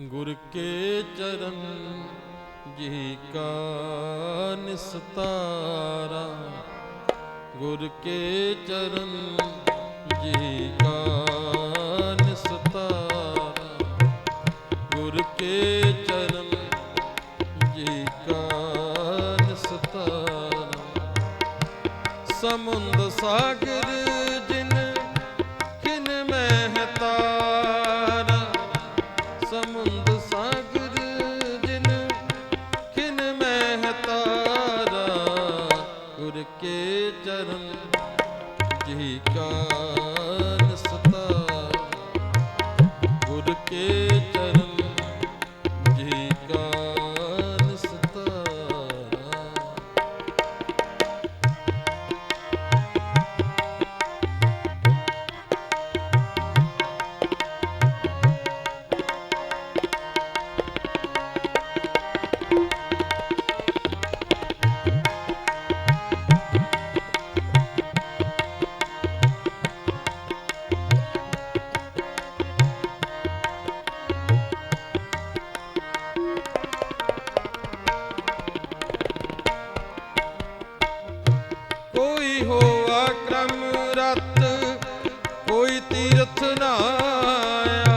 ਗੁਰ ਕੇ ਚਰਨ, ਜੀ ਕਾ ਨਿਸਤਾਰਾ। ਗੁਰ ਕੇ ਚਰਨ, ਜੀ ਕਾ ਨਿਸਤਾਰਾ। ਗੁਰ ਕੇ ਚਰਨ, ਜੀ ਕਾ ਨਿਸਤਾਰਾ। ਸਮੁੰਦ ਸਾਗਰ ਜੀ ਕਾ ਨਿਸਤਾਰਾ ਗੁਰ ਕੇ ਕੋਈ ਤੀਰਥ ਨਾ ਆਇਆ।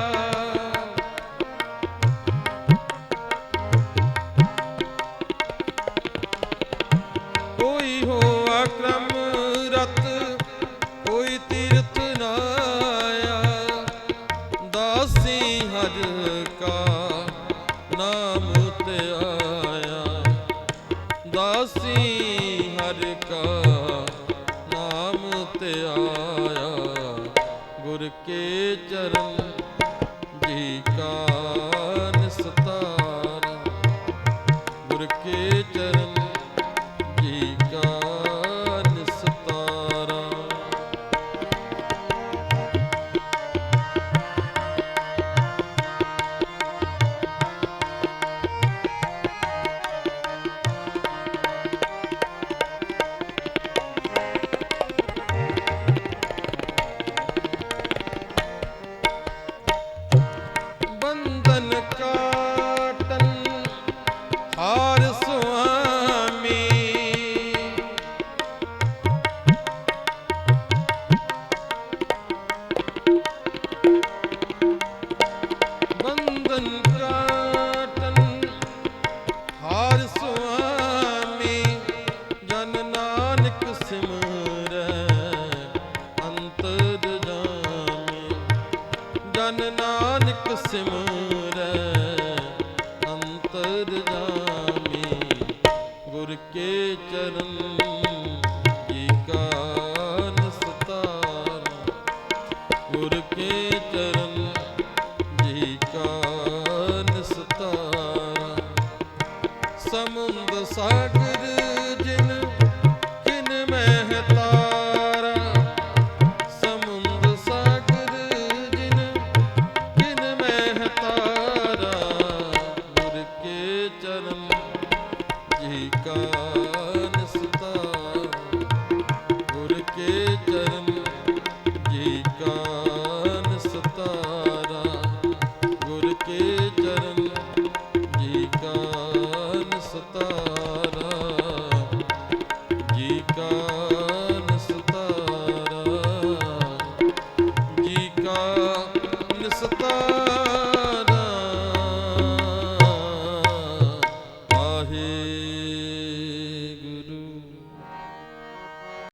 ਕੋਈ ਹੋਆ ਕ੍ਰਮ ਰਤ, ਕੋਈ ਤੀਰਥ ਨਾ ਆਇਆ। ਦਾਸੀ ਹਰ ਕਾ ਨਾਮ ਧਿਆਇਆ ਦਾਸੀ ਗੁਰ ਕੇ ਚਰਨ ਜੀ ਕਾ ਨਿਸਤਾਰਾ। ਗੁਰ ਕੇ ਚਰਨ ਸਿਮਰੈ ਅੰਤਰ ਜਾਮੀ। ਨਾਨਕ ਸਿਮਰੈ ਅੰਤਰ ਜਾਮੀ। ਗੁਰ ਕੇ ਚਰਨ